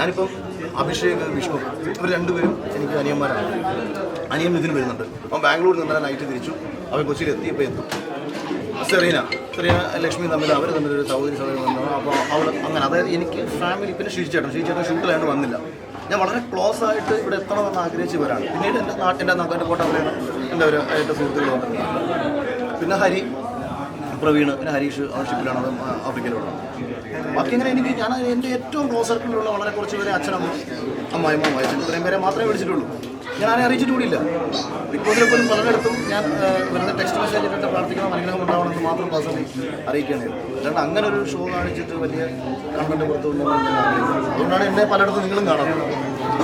ഞാനിപ്പം അഭിഷേക് വിഷ്ണു ഇവർ രണ്ടുപേരും എനിക്ക് അനിയന്മാരാണ്. അനിയൻ ഇതിന് വരുന്നുണ്ട്. അവൻ ബാംഗ്ലൂരിൽ നിന്ന് നൈറ്റ് തിരിച്ചു. അവൻ കൊച്ചിയിൽ എത്തി എത്തിയപ്പോൾ എത്തും. സെറീന സെറീന ലക്ഷ്മി തമ്മിൽ അവർ തമ്മിൽ ഒരു സഹോദരി സഹോദരി അപ്പോൾ അവൾ അങ്ങനെ അതായത് എനിക്ക് ഫാമിലി പിന്നെ ശ്രീചേട്ടൻ ശ്രീചേട്ടൻ ഷൂട്ടിലായിട്ട് വന്നില്ല. ഞാൻ വളരെ ക്ലോസ് ആയിട്ട് ഇവിടെ എത്തണമെന്ന് ആഗ്രഹിച്ചവരാണ് പിന്നീട് എന്റെ നാട്ടിന്റെ കോട്ട കോട്ടപ്പുറയാണ് എന്റെ ഒരു എന്റെ സുഹൃത്തുക്കൾ വന്നിട്ടുണ്ട് പിന്നെ ഹരി പ്രവീണ് പിന്നെ ഹരീഷ് അവർ ഷിപ്പിലാണ് ആഫ്രിക്കയിലുള്ളത്. ആഫ്രിക്കയിലുള്ള ബാക്കി അങ്ങനെ എനിക്ക് ഞാൻ എന്റെ ഏറ്റവും ക്ലോസ് സർക്കിളിലുള്ള വളരെ കുറച്ച് പേരെ അച്ഛനമ്മ അമ്മായിമ്മ വയസ്സിൽ ഇത്രയും പേരെ മാത്രമേ വിളിച്ചിട്ടുള്ളൂ. ഞാൻ ആരെ അറിയിച്ചിട്ട് കൂടിയില്ല ബോസിലെ പോലും പലയിടത്തും ഞാൻ വരുന്ന ടെക്സ്റ്റ് മെസ്സേജ് ഇട്ടിട്ട് പ്രാർത്ഥിക്കണം അനുഗ്രഹം ഉണ്ടാവണമെന്ന് മാത്രം പേഴ്സണലി അറിയിക്കുകയാണ്. അല്ലാണ്ട് അങ്ങനെ ഒരു ഷോ കാണിച്ചിട്ട് വലിയ കണ്ടന്റ് പുറത്തുകൊണ്ടൊന്നും ഞാൻ. അതുകൊണ്ടാണ് എന്നെ പലയിടത്തും നിങ്ങളും കാണുന്നത്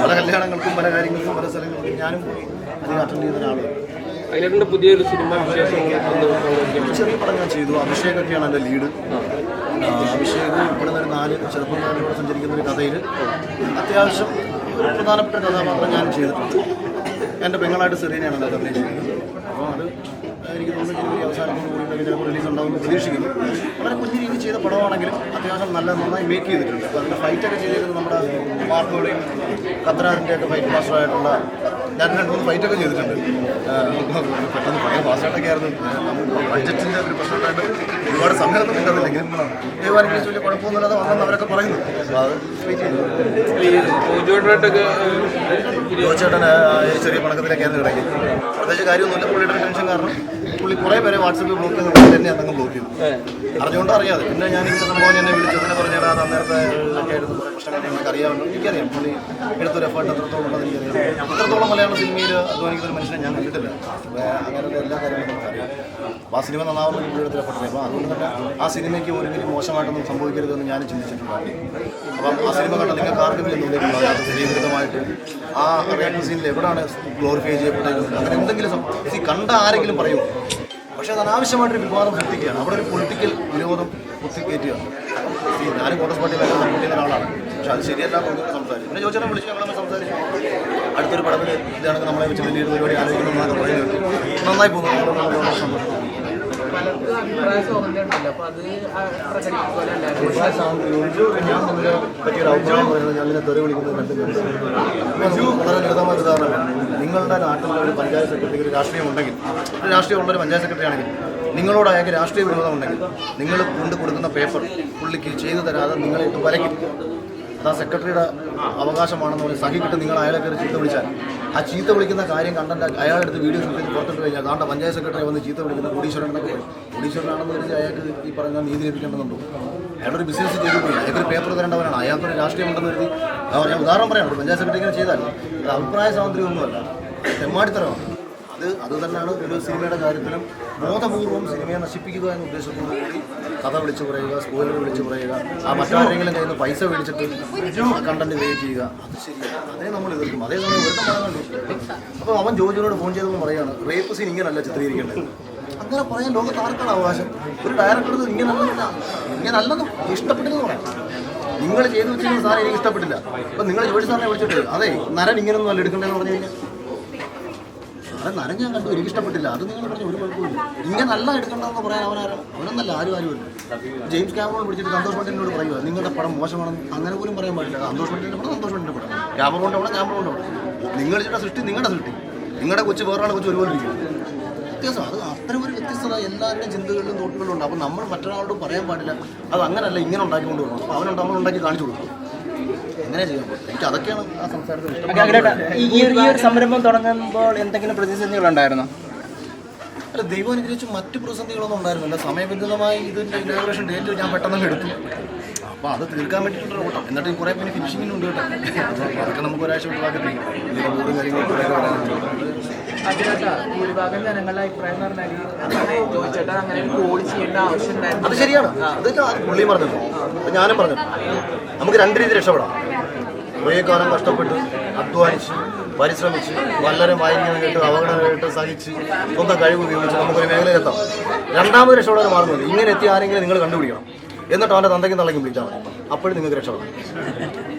പല കല്യാണങ്ങൾക്കും പല കാര്യങ്ങൾക്കും പല സ്ഥലങ്ങൾക്കും ഞാനും അധികം അറ്റൻഡ് ചെയ്ത ഒരാളാണ് അതിലേക്കുള്ള പുതിയൊരു സിനിമ വിശേഷങ്ങൾ ചെറിയ പടം ഞാൻ ചെയ്തു. അഭിഷേകൊക്കെയാണ് എന്റെ ലീഡ്. അഭിഷേക് ഇവിടെ നിന്ന് നാല് ചെറുപ്പക്കാരിലൂടെ സഞ്ചരിക്കുന്ന ഒരു കഥയിൽ അത്യാവശ്യം ഒരു പ്രധാനപ്പെട്ട കഥാപാത്രം ഞാൻ ചെയ്തിട്ടുണ്ട്. എന്റെ പെങ്ങളായിട്ട് സെറീനയാണ് അത് അഭിനയിച്ചിരിക്കുന്നത് അപ്പോൾ അത് എനിക്ക് തോന്നുന്നു ജനുവരി അവസാനത്തോട് കൂടി ചിലപ്പോൾ റിലീസ് ഉണ്ടാവും പ്രതീക്ഷിക്കുന്നു. വളരെ കുഞ്ഞു രീതിയിൽ ചെയ്ത പടമാണെങ്കിലും അത്യാവശ്യം നല്ല നന്നായി മേക്ക് ചെയ്തിട്ടുണ്ട്. അപ്പോൾ അതിന്റെ ഫൈറ്റൊക്കെ ചെയ്തിരിക്കുന്നത് നമ്മുടെ മാർക്കോടെയും ഖത്തറാറിന്റെയൊക്കെ ഫൈറ്റ് മാസ്റ്ററായിട്ടുള്ള ഞാൻ രണ്ട് മൂന്ന് ഫൈറ്റൊക്കെ ചെയ്തിട്ടുണ്ട്. പെട്ടെന്ന് പഴയ ഫാസ്റ്റായിട്ടൊക്കെ ആയിരുന്നു. ബഡ്ജറ്റിന്റെ ഒരു പ്രശ്നമായിട്ട് ഒരുപാട് സമയമൊന്നും ഉണ്ടായിരുന്നില്ലെങ്കിലും ദൈവാനുഗ്രഹിച്ച് വലിയ കുഴപ്പമൊന്നുമില്ലാതെ വന്നെന്ന് അവരൊക്കെ പറയുന്നു. അപ്പോൾ അത് ചെയ്യുന്നു ചെറിയ പണക്കത്തിലൊക്കെയാണ് ഇടയ്ക്ക്. പ്രത്യേകിച്ച് കാര്യമൊന്നുമില്ല പുള്ളിയുടെ ടെൻഷൻ കാരണം. പുള്ളി കുറേ പേരെ വാട്സപ്പിൽ ബ്ലോക്ക് ചെയ്ത് തന്നെ അതങ്ങ് ബ്ലോക്ക് ചെയ്തു. അറിഞ്ഞുകൊണ്ട് അറിയാതെ. പിന്നെ ഞാൻ ഇങ്ങനെ സംഭവം എന്നെ വിളിച്ചു തന്നെ പറഞ്ഞാൽ അത് അന്നേരത്തെ ഇതൊക്കെ ആയിരുന്നു പ്രശ്നങ്ങൾ ഞങ്ങൾക്ക് അറിയാമെന്ന് എനിക്കറിയാം. പുള്ളി എടുത്തൊരു എഫേർട്ട് എത്രത്തോളം ഉണ്ടെന്ന് എനിക്കറിയാം. എത്രത്തോളം മലയാള സിനിമയിൽ അധ്വാനിക്കുന്ന ഒരു മനുഷ്യനെ ഞാൻ കണ്ടിട്ടില്ല. അങ്ങനെയുള്ള എല്ലാ കാര്യങ്ങളും നമുക്കറിയാം. അപ്പോൾ ആ സിനിമ നന്നാവുന്ന പുള്ളിയുടെ എഫേർട്ട് അപ്പോൾ അതുകൊണ്ട് തന്നെ ആ സിനിമയ്ക്ക് ഒരിക്കലും മോശമായിട്ടൊന്നും സംഭവിക്കരുതെന്ന് ഞാൻ ചിന്തിച്ചിട്ടുണ്ടായിരുന്നു അപ്പം ആ സിനിമ കണ്ട നിങ്ങൾക്ക് ആർക്കെങ്കിലും അത് ശരീരവിരുദ്ധമായിട്ട് ആ റിയാക്ഷൻ സീനിൽ എവിടെയാണ് ഗ്ലോറിഫൈ ചെയ്യപ്പെട്ടത്? അങ്ങനെ എന്തെങ്കിലും ഈ കണ്ട ആരെങ്കിലും പറയും. പക്ഷേ അത് അനാവശ്യമായിട്ടൊരു വിവാദം സൃഷ്ടിക്കുകയാണ്. അവിടെ ഒരു പൊളിറ്റിക്കൽ വിരോധം കുത്തിക്കയറ്റുകയാണ് ഈ ഞാനും കോൺഗ്രസ് പാർട്ടി വരാൻ ചെയ്യുന്ന ഒരാളാണ്. പക്ഷെ അത് ശരിയല്ല സംസാരിച്ചു പിന്നെ ചോദിച്ചാൽ വിളിച്ച് ഞങ്ങളെ സംസാരിച്ചു അടുത്തൊരു പടത്തിൽ ഇതാണെങ്കിൽ നമ്മളെ വെച്ച് വലിയൊരു പരിപാടി ആലോചിക്കുന്നു നന്നായി പോകുന്നു. നിങ്ങളുടെ നാട്ടിലുള്ള ഒരു പഞ്ചായത്ത് സെക്രട്ടറിക്ക് ഒരു രാഷ്ട്രീയം ഉണ്ടെങ്കിൽ ഒരു രാഷ്ട്രീയം ഉള്ള ഒരു പഞ്ചായത്ത് സെക്രട്ടറി ആണെങ്കിൽ നിങ്ങളോട് അയാൾക്ക് രാഷ്ട്രീയ വിരോധം ഉണ്ടെങ്കിൽ നിങ്ങൾ കൊണ്ട് കൊടുക്കുന്ന പേപ്പർ പുള്ളിക്ക് ചെയ്തു തരാതെ നിങ്ങളെ വരയ്ക്കും. അത് സെക്രട്ടറിയുടെ അവകാശമാണെന്ന് പറഞ്ഞ് സഹിക്കിട്ട് നിങ്ങൾ അയാളെ കയറി ചീത്ത വിളിച്ചാൽ. ആ ചീത്ത വിളിക്കുന്ന കാര്യം കണ്ടന്റ് അയാളെടുത്ത് വീഡിയോ ചെയ്ത് പുറത്തിട്ട് കഴിഞ്ഞാൽ അതാണ്ട് പഞ്ചായത്ത് സെക്രട്ടറി വന്ന് ചീത്ത വിളിക്കുന്ന കോടീശ്വരൻ എന്നൊക്കെ പറയും. കോടീശ്വരനാണെന്ന് കരുതി അയാൾക്ക് ഈ പറഞ്ഞ നീതി ലഭിക്കേണ്ടതുണ്ടോ? അയാളൊരു ബിസിനസ് ചെയ്തു പോയി അയാൾക്കൊരു പേപ്പർ തരേണ്ടവരാണ് അയാൾക്കൊരു രാഷ്ട്രീയം ഉണ്ടെന്ന് കരുതി. ഞാൻ ഉദാഹരണം പറയാം. പഞ്ചായത്ത് സെക്രട്ടറി ഇങ്ങനെ ചെയ്താൽ അഭിപ്രായ സ്വാതന്ത്ര്യമൊന്നുമല്ല തെമ്മാടിത്തരമാണ്. അത് അത് തന്നെയാണ് ഒരു സിനിമയുടെ കാര്യത്തിലും ബോധപൂർവം സിനിമയെ നശിപ്പിക്കുക എന്ന ഉദ്ദേശത്തോടു കൂടി കഥ വിളിച്ചു പറയുക സ്കൂളുകൾ വിളിച്ചു പറയുക ആ മറ്റാരെങ്കിലും കയ്യിൽ നിന്ന് പൈസ മേടിച്ചിട്ട് കണ്ടന്റ് ക്രിയേറ്റ് ചെയ്യുക അത് ശരിയാണ്. അതേ നമ്മൾ എതിർക്കും. അതേസമയം ഒരുത്തം പറയുന്നുണ്ട് അപ്പോൾ അവൻ ജോജിനോട് ഫോൺ ചെയ്തപ്പോൾ പറയുകയാണ് റേപ്പ് സീൻ ഇങ്ങനല്ല ചിത്രീകരിക്കേണ്ടത്. അങ്ങനെ പറയാൻ ലോകത്ത് ആർക്കാണ് അവകാശം? ഒരു ഡയറക്ടർ ഇങ്ങനല്ല ഇങ്ങനല്ലെന്ന് ഇഷ്ടപ്പെട്ടെന്ന് പറയാം. നിങ്ങൾ ചെയ്തു വെച്ചിരുന്ന സാധനം എനിക്ക് ഇഷ്ടപ്പെട്ടില്ല. അപ്പം നിങ്ങൾ ജോലി സാറിനെ വിളിച്ചിട്ട് അതെ നരൻ ഇങ്ങനൊന്നും അല്ല എടുക്കണ്ടെന്ന് പറഞ്ഞു കഴിഞ്ഞാൽ അത് നനഞ്ഞ കണ്ടു എനിക്ക് ഇഷ്ടപ്പെട്ടില്ല അത് നിങ്ങൾ പറഞ്ഞു ഒരു കുഴപ്പമില്ല ഇങ്ങനല്ല എടുക്കണ്ടെന്ന് പറയാൻ അവനാരും അവനൊന്നല്ല ആരും ആരും അല്ല ജെയിംസ് ക്യാമറോൺ പിടിച്ചിട്ട് സന്തോഷ് പട്ടിനോട് പറയുക നിങ്ങളുടെ പടം മോശമാണെന്ന്. അങ്ങനെ പോലും പറയാൻ പാടില്ല. സന്തോഷ് പട്ടിന്റെ പടം സന്തോഷ് പട്ടിന്റെ പടം. ക്യാമറോന്റെ പടം ക്യാമറോന്റെ പടം. നിങ്ങൾ ചെയ്ത സൃഷ്ടി നിങ്ങളുടെ സൃഷ്ടി. നിങ്ങളുടെ കൊച്ചു വേറൊരാളെ കൊച്ചു ഒരുപോലെ ഇരിക്കും വ്യത്യാസം അത് അത്തരം ഒരു വ്യത്യസ്തത എല്ലാവരുടെയും ചിന്തകളിലും തോട്ടുകളിലും ഉണ്ട്. അപ്പോൾ നമ്മൾ മറ്റൊരാളോട് പറയാൻ പാടില്ല. അത് അങ്ങനല്ല ഇങ്ങനെ ഉണ്ടാക്കിക്കൊണ്ട് വരണം അപ്പോൾ അവനുണ്ട് ഉണ്ടാക്കി കാണിച്ചു കൊടുക്കും. എങ്ങനെ ചെയ്യാൻ പറ്റും എനിക്ക് അതൊക്കെയാണ് ആ സംസാരത്തിൽ ഈ ഒരു സംരംഭം തുടങ്ങുമ്പോൾ എന്തെങ്കിലും പ്രതിസന്ധികളുണ്ടായിരുന്നോ അല്ല ദൈവം അനുഗ്രഹിച്ച് മറ്റു പ്രതിസന്ധികളൊന്നും ഉണ്ടായിരുന്നില്ല. സമയബന്ധിതമായി ഇതിന്റെ ഇനാഗ്രേഷൻ ഡേറ്റ് ഞാൻ പെട്ടെന്ന് എടുത്തു. അപ്പോൾ അത് തീർക്കാൻ വേണ്ടിയിട്ടുള്ള ഓട്ടം. എന്നിട്ട് കുറേ പിന്നെ ഫിനിഷിങ്ങിനുണ്ട് കേട്ടോ. അതൊക്കെ നമുക്ക് ഒരാഴ്ച കുറേ ആവശ്യം അത് ശരിയാണ്. അതൊക്കെ അത് പുള്ളിയും പറഞ്ഞു ഞാനും പറഞ്ഞു നമുക്ക് രണ്ട് രീതി രക്ഷപ്പെടാം. കുറേ കാലം കഷ്ടപ്പെട്ട് അധ്വാനിച്ച് പരിശ്രമിച്ച് വല്ലരും വായിക്കുന്ന കേട്ട് അപകടം കേട്ട് സഹിച്ച് സ്വന്തം കഴിവ് ഉപയോഗിച്ച് നമുക്കൊരു മേഖലയിലെത്താം രണ്ടാമത് രക്ഷപ്പെടാൻ മാറുന്നത് ഇങ്ങനെ എത്തി ആരെങ്കിലും നിങ്ങൾ കണ്ടുപിടിക്കണം. എന്നിട്ട് അവന്റെ തന്തയ്ക്കും തള്ളയ്ക്കും വിളിച്ചാൽ മതി. അപ്പോഴും നിങ്ങൾക്ക് രക്ഷപ്പെടാം.